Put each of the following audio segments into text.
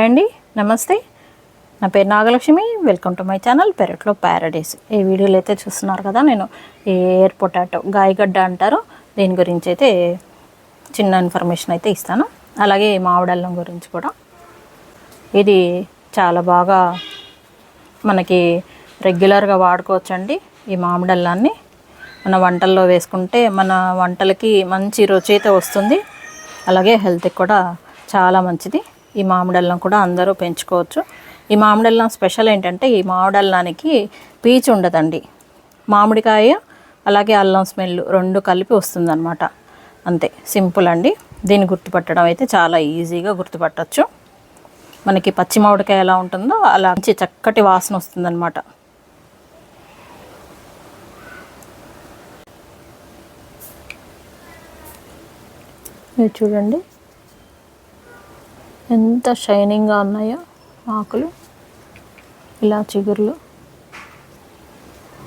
Hi అండి నమస్తే. నా పేరు Nagalakshmi welcome to my channel పెరట్లో ప్యారడైస్ ఈ వీడియోలు అయితే చూస్తున్నారు కదా నేను ఈ ఎయిర్ పొటాటో గాయగడ్డ అంటారు దీని గురించి అయితే చిన్న ఇన్ఫర్మేషన్ అయితే ఇస్తాను. అలాగే మామిడల్లం గురించి కూడా. ఇది చాలా బాగా మనకి రెగ్యులర్గా వాడుకోవచ్చండి ఈ మామిడల్లాన్ని మన వంటల్లో వేసుకుంటే మన వంటలకి మంచి రుచి అయితే వస్తుంది. అలాగే హెల్త్కి కూడా చాలా మంచిది. ఈ మామిడల్లం కూడా అందరూ పెంచుకోవచ్చు. ఈ మామిడల్లం స్పెషల్ ఏంటంటే ఈ మామిడల్లానికి పీచు ఉండదండి. మామిడికాయ అలాగే అల్లం స్మెల్ రెండు కలిపి వస్తుందన్నమాట. అంతే సింపుల్ అండి. దీన్ని గుర్తుపట్టడం అయితే చాలా ఈజీగా గుర్తుపట్టచ్చు. మనకి పచ్చి మామిడికాయ ఎలా ఉంటుందో అలా మంచి చక్కటి వాసన వస్తుందన్నమాట. ఇది చూడండి. ఎంత షైనింగ్గా ఉన్నాయో ఆకులు ఇలా చిగుర్లు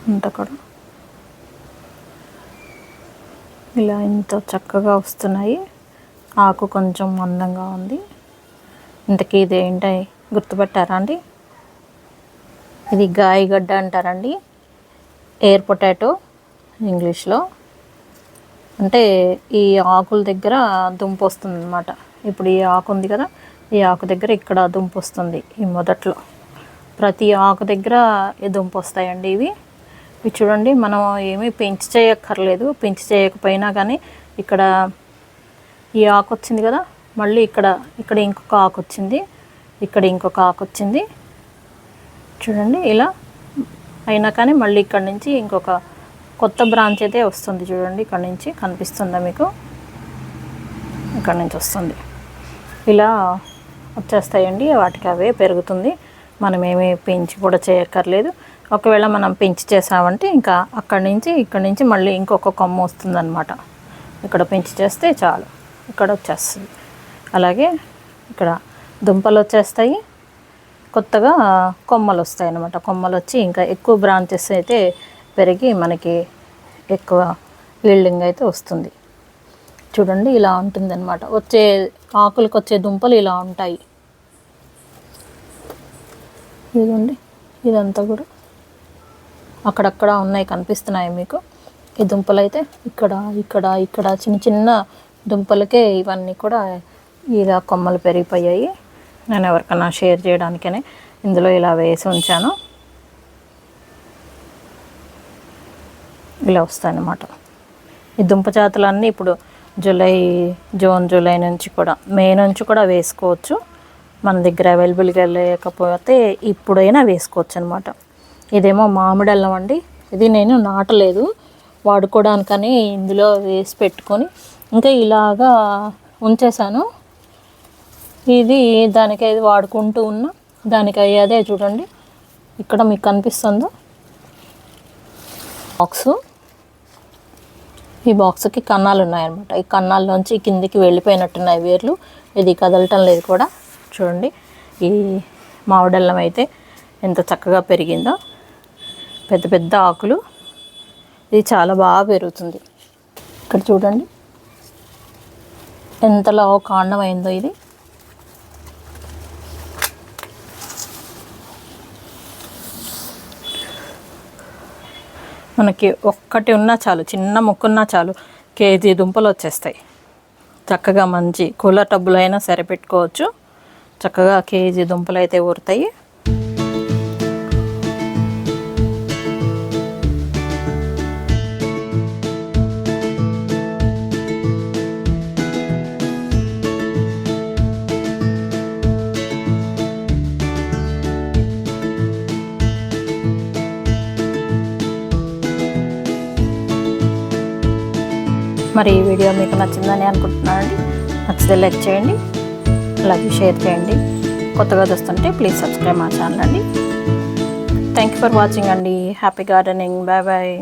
అంత కూడా. ఇలా ఎంత చక్కగా వస్తున్నాయి. ఆకు కొంచెం మందంగా ఉంది. ఇంతకీ ఇది ఏంటో గుర్తుపెట్టారా అండి? ఇది గాయగడ్డ అంటారండి. ఎయిర్ పొటాటో ఇంగ్లీష్లో. అంటే ఈ ఆకుల దగ్గర దుంప వస్తుంది అనమాట ఇప్పుడు ఈ ఆకు ఉంది కదా ఈ ఆకు దగ్గర ఇక్కడ దుంపు వస్తుంది ఈ మొదట్లో. ప్రతి ఆకు దగ్గర ఈ వస్తాయండి ఇవి. ఇవి చూడండి మనం ఏమీ పెంచి చేయక్కర్లేదు. పెంచి చేయకపోయినా కానీ ఇక్కడ ఈ ఆకు వచ్చింది కదా మళ్ళీ ఇక్కడ ఇక్కడ ఇంకొక ఆకు వచ్చింది ఇక్కడ ఇంకొక ఆకు వచ్చింది. చూడండి ఇలా అయినా కానీ మళ్ళీ ఇక్కడ నుంచి ఇంకొక కొత్త బ్రాంచ్ అయితే వస్తుంది చూడండి ఇక్కడ నుంచి కనిపిస్తుందా మీకు? ఇక్కడ నుంచి వస్తుంది. ఇలా వచ్చేస్తాయండి వాటికి అవే పెరుగుతుంది. మనం పెంచి కూడా చేయక్కర్లేదు. ఒకవేళ మనం పెంచి చేసామంటే ఇంకా అక్కడి నుంచి ఇక్కడి నుంచి మళ్ళీ ఇంకొక కొమ్మ వస్తుందన్నమాట. ఇక్కడ పెంచి చేస్తే చాలు. ఇక్కడ వచ్చేస్తుంది. అలాగే ఇక్కడ దుంపలు వచ్చేస్తాయి. కొత్తగా కొమ్మలు వస్తాయి అన్నమాట కొమ్మలు వచ్చి ఇంకా ఎక్కువ బ్రాంచెస్ అయితే పెరిగి మనకి ఎక్కువ ఈల్డింగ్ అయితే వస్తుంది. చూడండి ఇలా ఉంటుందన్నమాట. వచ్చే ఆకులకు వచ్చే దుంపలు ఇలా ఉంటాయి. ఇదిగోండి ఇదంతా కూడా అక్కడక్కడ ఉన్నాయి కనిపిస్తున్నాయి మీకు. ఈ దుంపలు అయితే ఇక్కడ ఇక్కడ ఇక్కడ చిన్న చిన్న దుంపలకే ఇవన్నీ కూడా ఇలా కొమ్మలు పెరిగిపోయాయి. నేను ఎవరికైనా షేర్ చేయడానికనే ఇందులో ఇలా వేసి ఉంచాను. ఇలా వస్తాయన్నమాట. ఈ దుంప జాతులన్నీ ఇప్పుడు జూలై జూన్ జూలై నుంచి కూడా మే నుంచి కూడా వేసుకోవచ్చు. మన దగ్గర అవైలబుల్గా లేకపోతే ఇప్పుడైనా వేసుకోవచ్చు అనమాట ఇదేమో మామిడి అల్లం అండి. ఇది నేను నాటలేదు. వాడుకోవడానికని ఇందులో వేసి పెట్టుకొని ఇంకా ఇలాగా ఉంచేసాను ఇది దానికి అది వాడుకుంటూ ఉన్నా దానికి అయ్యేదే చూడండి. ఇక్కడ మీకు కనిపిస్తుందో. బాక్సు. ఈ బాక్స్కి కన్నాలు ఉన్నాయన్నమాట ఈ కన్నాల్లోంచి కిందికి వెళ్ళిపోయినట్టున్నాయి వేర్లు. ఇది కదలటం లేదు కూడా. చూడండి. ఈ మామిడల్లం అయితే ఎంత చక్కగా పెరిగిందో. పెద్ద పెద్ద ఆకులు. ఇది చాలా బాగా పెరుగుతుంది. ఇక్కడ చూడండి. ఎంతలా కాండం అయిందో ఇది. మనకి ఒక్కటి ఉన్నా చాలు చిన్న ముక్కున్నా చాలు కేజీ దుంపలు వచ్చేస్తాయి. చక్కగా మంచి కూలర్ టబ్బులు అయినా సరిపెట్టుకోవచ్చు. చక్కగా కేజీ దుంపలు అయితే ఊరుతాయి. మరి ఈ వీడియో మీకు నచ్చిందని అనుకుంటున్నానండి. నచ్చితే లైక్ చేయండి. అలాగే షేర్ చేయండి. కొత్తగా చూస్తుంటే ప్లీజ్ సబ్స్క్రైబ్ మా ఛానల్ అండి. థ్యాంక్ యూ ఫర్ వాచింగ్ అండి. Happy gardening bye bye